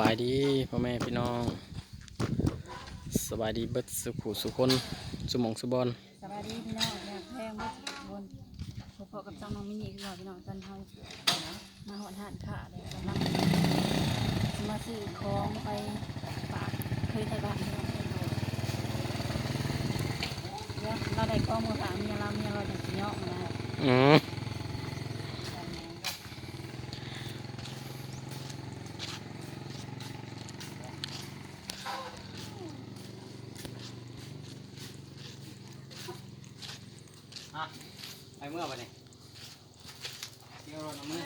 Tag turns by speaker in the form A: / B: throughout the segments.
A: บายดีพ่อแม่พี่น้อง สบายดีเบิดสุขุสุคนสุหมองสุบอล
B: สวัสดีพี่น้องอยากแพงว่าบนพบกับเจ้าน้องมินิคือเราพี่น้องตอนเฮามาหอนหานขาเลยกำลังสิมาซื้อของไปฝากเคยไทยบ้านพี่น้องเดี๋ยวเราได้ข้อมูลฝากเมียเราเมียเราจะสิเนาะมานะ
A: อืม
C: เมื่อวันนี้เที่ยวรถน้ำมือ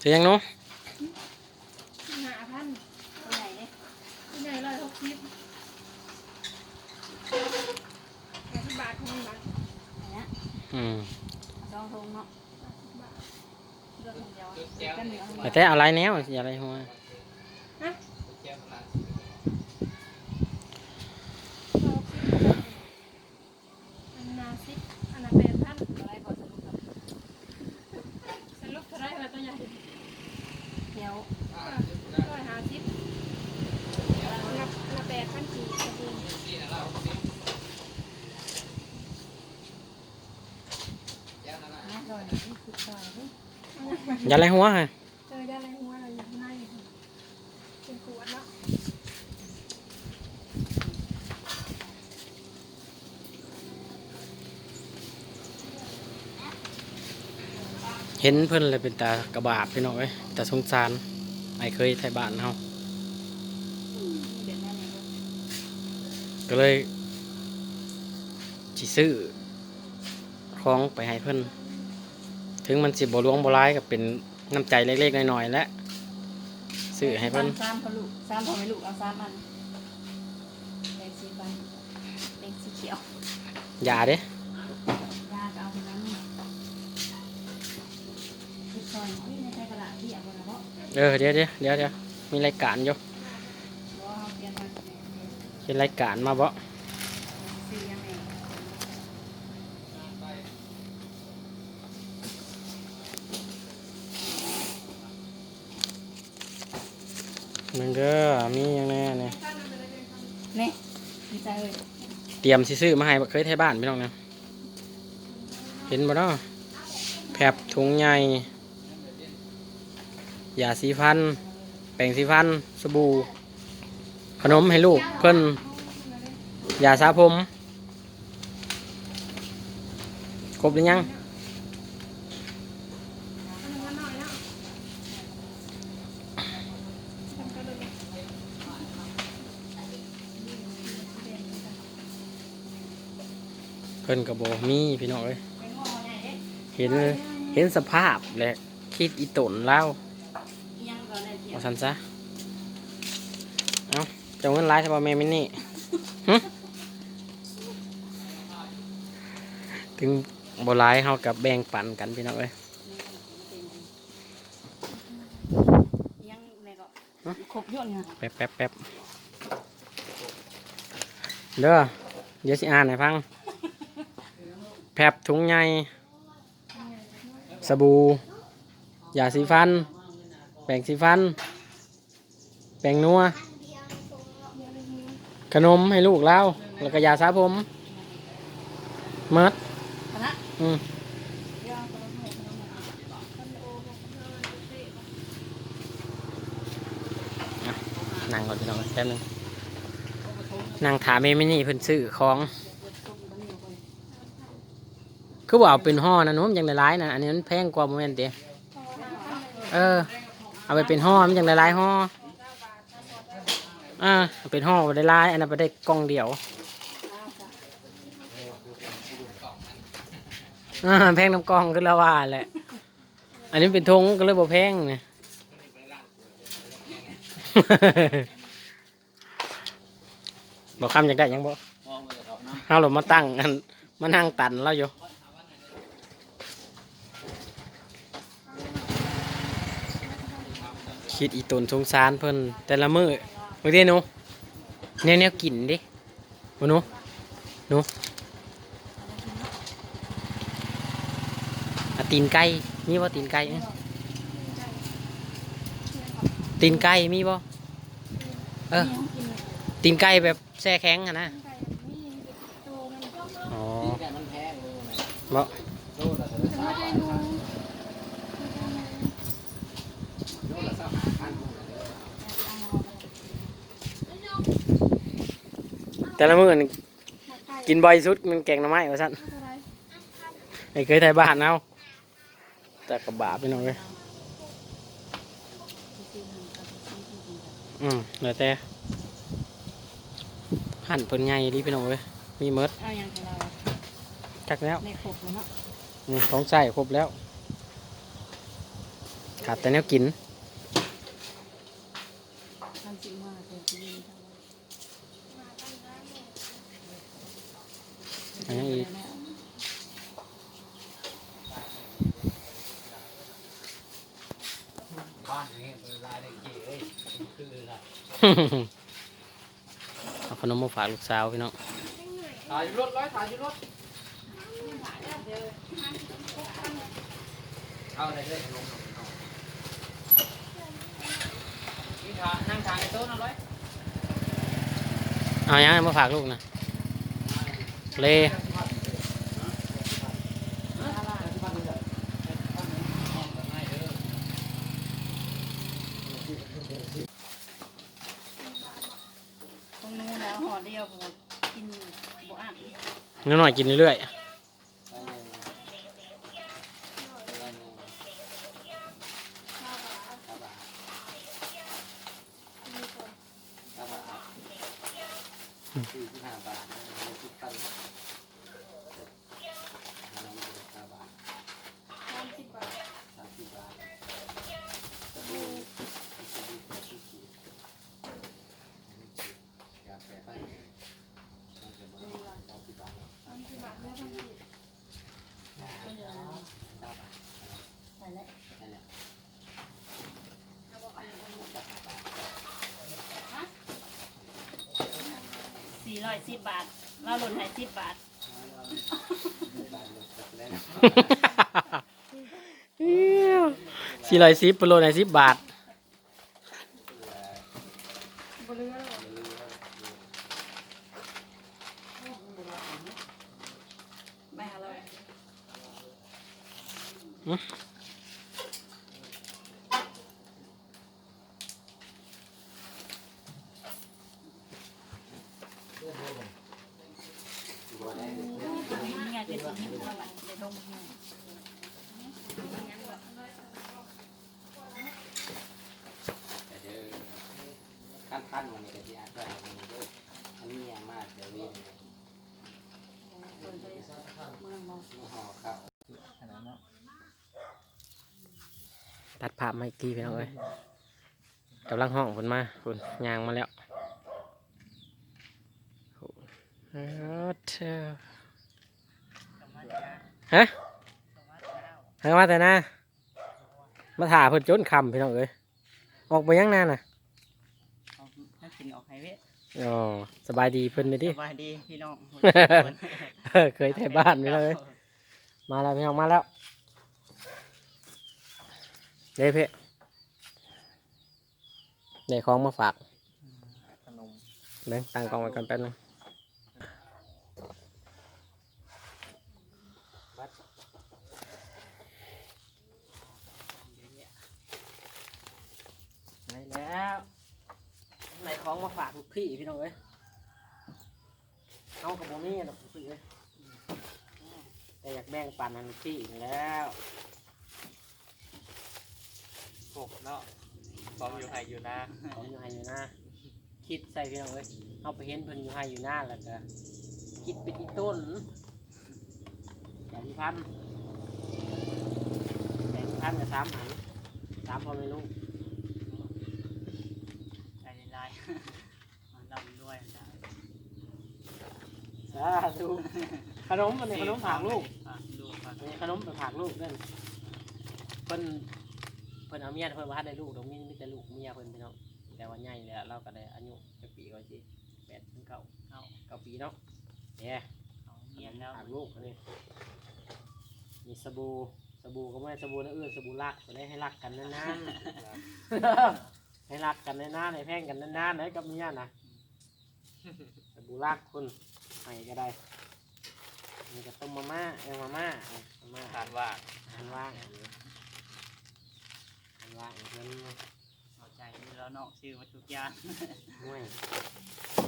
A: เสียงเนาะ
D: หาพัน
B: ตัวไหนเนี่ย
D: ที่ไหนร้อยหกสิบแปดสิบบาทของมันบาท
B: ไหนนะ
A: อืม
B: สองทงเนาะเลือกคนเดียวกันเหลือง
A: แต่แต่อะไรแนวอย่าอะไรหัว
D: อันนาสิบอันนาแปดพัน
B: อะไรพอสรุปครับ
D: สรุปเท่าไรมาตัวใหญ่
B: เดี๋ ยว
D: ร้อยห้าสิบนับนับแปดพันสี่กระบุง
B: นะโดนนี่คือย่า
A: ไรหัวฮะ
D: เจอยาอะไรหัวอะไรอยู่ข้างในเป็นขวดเนาะ
A: เห็นเพิ่นเลยเป็นตากระบาดพี่น้องเอ้ยแต่สงสารไอ้เคยไทยบ้านเฮา
B: เดี๋ยวนั่นเอง
A: ก็เลยสิซื้อของไปให้เพิ่นถึงมันสิบ่หลวงบ่ร้ายก็เป็นน้ำใจเล็กๆน้อยๆแหละซื้อให้เพิ่น
B: สามพอลูกสามพอไม่ลูกเอาสามอันแดงสีฟันแดงสีเขียว
A: อย่าเด้
B: ยาก็เอาไปนั้นคือซอยที่ในใช้กระดาษที่เอาไปแล้ว เพราะ
A: เออเดี๋ยวเดี๋ยวเดี๋ยวเดี๋ยวมีรายการอยู่
B: ว่าเอาเปลี่ยนมาเป็น
A: เป็นรายการมาบ่
B: สียังไง
A: นึงเด้อมีหยังแน่เนี่ย
B: นี่ดีใจเลย
A: เตรียมสิซื้อมาให้เคยไทยบ้านพี่น้องนะเห็นบ่เนาะแผบถุงใหญ่ ยาสีฟัน แปรงสีฟัน สบู่ ขนมให้ลูกเพิ่นยาสระผม ครบหรือยัง
D: อันนั้นน้อยเนกันเลย
A: เพิ่นก็บ่มีพี่น้องเอ้ย
B: เป็นหม้อใหญ่เด้
A: เห็นเห็นสภาพแหละคิดอีตนแล้ว
B: ก่อนเลยเดียว
A: เอาสันซะ เอาเจ้าเงินร้ายใช่ป่ะแม่มินนี่หึถึงบ่ร้ายเฮากับแบ่งปันกันพี่น้องเอ้ย
B: ยังในก็ครบยอดไง
A: แป๊บแป๊บแป๊บเด้อเดี๋ยวสิอ่านให้ฟัง แผบถุงใหญ่สบู่ยาสีฟัน แปรงสีฟันแปร งนัว ขนมให้ลูกแล้วแล้วก็ยาสระผมเมดอืม
B: เดี๋ยวคนละหม้อคนละหม้อ
A: นั่งก่อนพี่น้องแป๊บนึงนั่งถามเมมินี่เพิ่นซื้อของคือว่าเอาเป็นห่อนะนุ่มยังได้ร้ายนะอันนี้มันแพงกว่าโมเมนต์เดียเออ เอาไปเป็นห่อมันยังได้ร้ายห่อ อ่าเป็นห่อได้ร้ายอันนั้นไปได้กล่องเดียวอ่าแพงน้ำกล่องก็แล้วว่าแหละ อันนี้เป็นทงก็เลยบ่แพงเนี่ยบอกคำอยากได้หยังบ่
C: มองมือเขาเนาะ
A: เอาหลมาตั้งอันมานั่งตันแล้วอยู่คิดอีตนสงสารเพิ่นแต่ละมือ เมื่อกี้หนูแนวแนวกินดิบ่หนูหนูอะตีนไก่นี่ว่าตีนไก่เอ้ยตีนไก่มีบ่เออ
B: นี่กินเลย
A: ตีนไก่แบบแช่แข็งอะนะ
D: ไก่มีโตมันก็
A: อ๋อ
C: ตีนไก่มันแพงเลยนะ
A: บ่
C: โลละเท่าไหร่
D: ถึง
C: สา
D: ว่าม ได้รู้
C: โลละสามพัน
A: แต่ละมื้อนี่กินบ่อยสุดมันแกงหน่อไม้ว่าซั่น
D: ไอ้
A: เคยไทยบ้านเอาแต่กับบาไปพี่องเว้ยอืมเหลือแต่หั่นเพิ่นใหญ่ดิพี่น้องเว้ยมีเมิด
B: เอาอย่างของเรา
A: จักแล้ว
B: ในครบแล้วเนาะ
A: อืมของใส่ครบแล้วขาดแต่แนวกิน
B: ทำสิ่งมากิดที่นี่ ทำไว้
A: อันนี้อีก
C: บ้านนี้เป็นรายได้กี่เอ้ยคือละ
A: เอาขนมมาฝากลูกสาวพี่น้อง
C: ถ่ายยู่รถร้อยถ่ายยู่รถเอาอะไรเลยลงลงลงนี่ถ่ายนั่งถ่ายในโต๊ะนะร้อย
A: เอายังมาฝากลูกนะเล
B: ตรงนู้นแล้วห่อเดียวผมกินบ่อ่าน
A: นิดหน่อยกินเรื่อยๆ
B: สี่ร้อยสิบบาท เราหล่นให้สิบบาท
A: สี่ร้อยสิบโลในสิบบาท
D: บเรือแล้ว
B: ไม่หาเรานี่ไงเป็นสิ่งที่เราเดี๋ยวลงมา
C: ขั้น ขั้นวันนี้ก็ที่อาจจะเอาไปด้วยอันนี้มากเดี๋ยวเรียน
B: เปิดไปเมืองมอง
C: ห่อข้าวขนาดนั้น
A: ตัดภาพมาอีกทีพี่น้องเอ้ยกำลังห้องคนมาคุณยางมาแล้วโอ้เออเฮะเฮ้ยมาแต่นะมาถ่าเพิ่นจนคำพี่น้องเอ้ยออกไปยังนานน่ะ
E: ออกไฮเวย์
A: อ๋อสบายดีเพิ่นเลยดิ
E: สบายดีพี่น้อง
A: เออเคยไทยบ้านพี่น้องเอ้ยมาแล้วพี่น้องมาแล้วเด้เพ่ได้ของมาฝาก
E: ขนม
A: เด้ตั้งกล้องไว้ก่อนแป๊บนึงได้แล้ว ไหนของมาฝากลูกพี่พี่น้องเอ้ยเอากับโมมี่หรอกลูกพี่เอ้ยแต่อยากแบ่งปันให้ลูกพี่นี่แล้ว
E: หกเนาะพร้อมอยู่ไฮอยู่นะ
A: ของอยู่ให้อยู่หน้าคิดใส่พี่น้องเอ้ยเอาไปเห็นเพิ่นอยู่ให้อยู่หน้าแล้วก็คิดเป็นอีต้นแสนพันแสนพันกับสามหันสามพอไม่รู้
E: ใจลายมันดำด้วยนะ
A: สาธุขนมมันนี่ขนมผากลูก
E: ฝากลูกฝาก
A: อันนี้ขนมไปผากลูกเด้นเพิ่นเพิ่นเอาเมียเพิ่นว่าได้ลูกตรงนี้มีแต่ลูกเมียเพิ่นพี่น้องแต่ว่าใหญ่แล้วเราก็ได้อายุจักปีก็สิแปดถึงเก้า
E: เอา
A: เก้าปีเนาะเนี่ย
E: เอาเงียบแล้ว
A: ผากลูกอันนี้มีสบู่สบู่ก็ไม่ได้สบู่นะเอื้อสบู่ลักจะได้ให้รักกันนานๆ
F: ให้รักกันในหน้าในแพงกันในหน้าไหนกับเมียนะแต่บุรักคุณ ให้ก็ได้มีกระต้มมาม่าเออมาม่าเอามาม่า
E: ทานว่า
F: อาหารว่างอันนี้อาหารว่างเงิน
G: เข้าใจแล้วเนาะชื่อมาทุกอย่าง
F: ห่วย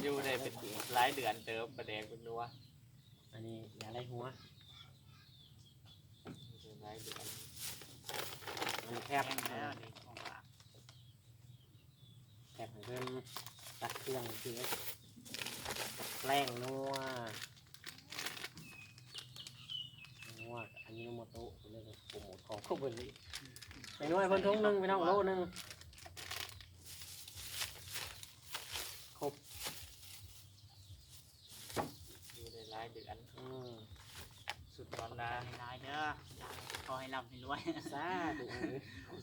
E: อยู่ได้เป็นหลายเดือนเติมประเดงเป็นนัว
F: อันนี้อย่าไรหัว
E: อยู่หลายเดือน
F: อันนี้แค
G: แพ
F: บ
G: งแล้วนี่ของฝาก
F: แคบให้เพิ่นตักเครื่องคือ แป้งนัวนัวอันนี้โมโตะเรื่องโปรโมทของพวกเพิ่นนี่ไปนัวให้เพิ่นทุ่งนึงไปน้องโลนึงครบ
E: อยู่ได้หลายเดือน
F: อืม
E: สุดตอนนา
G: ให้ร้ายเด้อขอให้ร่ำให้รวย
F: สาธุ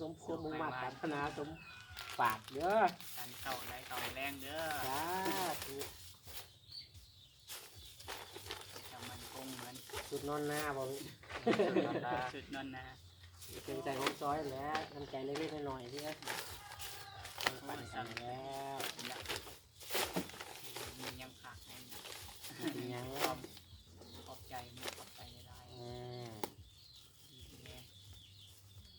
F: สมควรมุ่งมั่นปรารถนาสมปากเด้อ
G: การเข้าได้เข้าแรงเด้อ
F: สาธุ
G: จะมันคงเหมือน
F: สุดนอนหน้าบ่
E: สุดตอนนา
G: สุดนั่นนะ
F: เกรงใจของซอยแล้วน้ำใจเล็กๆน้อยๆที่นะปั่นกันแล้ว
G: มียังขาดให้
F: ยัง
G: ความขอบใจมีขอบใจหลาย
F: อ่า
G: ๆดีแรง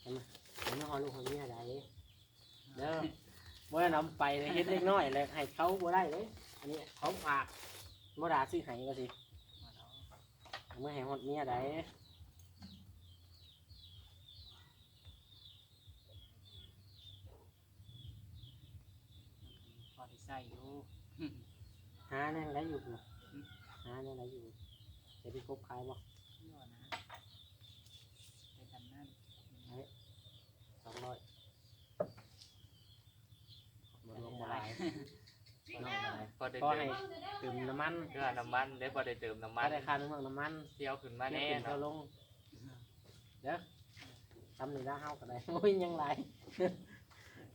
F: เห็นไหมเห็นไหมฮอลูกคนนี้อะไรเด้อเมื่อนำไปเลยเฮ็ดเล็กน้อยเลยให้เขาบ่ได้เลยอันนี้เขาฝากบ่ด่าซื้อให้ก็สิ เมื่อให้ฮอดเมียได้
G: พอได้ใส่อยู่
F: หาแน่งได้อยู่นะหาแน่งได้อยู่จะไปคบใครบ่
G: ก็นะไปทำนั่น
F: สองร้อยบ่รวมบ่หลายบ่รวมบ่หลาย
E: พอได้
F: ก็
E: เติ
F: ให้
E: ม
F: ตื่มน้ำมัน
E: เพื่อน้ำมันได้พอได้เติมน้ำมั
F: มานได้ค่าน้ำมันน้ำมัน
E: เที่ยวขึ้นมา
F: เที่
E: แน่
F: ยวขึ้นเที่ยว
E: เนาะ
F: ลงเด้อทำนี่ได้เฮาก็ได้โอ้ยยังไร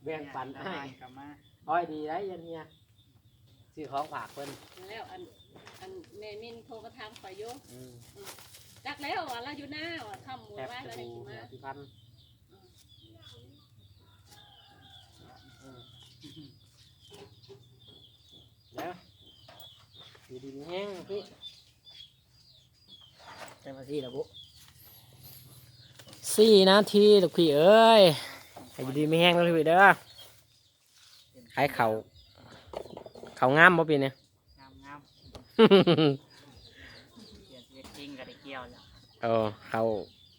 F: แบ่งปัน
G: ได้
F: ให้
G: กลับมา
F: อ้อยดีได้ยันเฮียซื้อของฝากเพิ่น
D: แล้วอันอันแม่มินโทรมาถามข่อยอยู่
F: อืม
D: จักแล้วว่าเราอยู่หน้าว่าทำหมู
F: แทบ
D: ว่า
F: จะ
D: เราได้
F: ดู
D: กินมา
F: พิพันธ์อืมเดี๋ยวอยู่ ดีมีแห้งพี่ได้มาที่แล้วบุสี่นาทีลูกพี่เอ้ยให้อยู่ดีมีแห้งแล้วพี่เด้อขายเขาเขางามบ่ปีเนี่ย
G: งามงามเกี่ยวเวทจริงก็ได้เกี่ยวแล้ว
F: เออเขา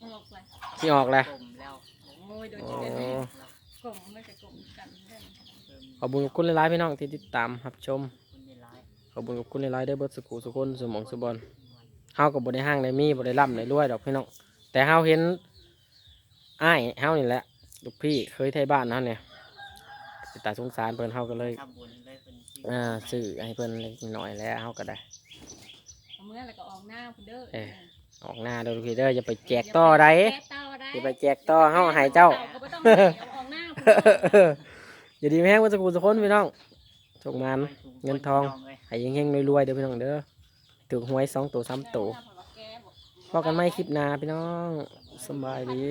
D: ออกไป
F: ที่ออกแล้ว
G: กลมแล้ว
D: โอ้ยโดน
F: โอ้
D: จิตเลยกลมไม่ใช่กลมกันเด้อ
G: เพิ่ม
F: ขอบคุณขอบคุณหลายๆพี่น้องที่ติดตามรับชม
G: คุณได้ร้าย
F: ขอบคุณขอบคุณหลายๆเด้อเบิดสุขุสุคนสมองสุบอลเฮากับ่ได้ห้างได้มีบ่ได้ร่ำได้รวยดอกพี่น้องแต่เฮาเห็นอ้ายเฮานี่แหละลูกพี่เคยไทยบ้านเฮาเนี่ยสิตาสงสารเพิ่นเฮาก็เลย
G: ทำบุญเลยเป็นสิ่ง
F: อ่าซื้อให้เพิ่นเล็กน้อยแล้วเฮาก็ได้
D: เอาเมื่อแล้วก็ออกหน้าคุณเด้อ
F: เอ้ยออกหน้าเด้อลูกพี่เด้ออย่าไปแจกต่อได้
D: แจกต่อได้
F: อย่าไปแจกต่อเฮาให้เจ้า
D: ก็บ่ต้องให้เอาออกหน้าคุณเด้อ
F: อย่าดีแม่งเบิดสุขุสุคนพี่น้อง โชคงาน
G: ไม่ถูก
F: เงินทอง
G: เลย
F: ให้เฮงๆรวยๆเด้อพี่น้องเด้อถูกหวยสองตัวสามตัวพอกันไม่คลิปหน้าพี่น้องสำบายดี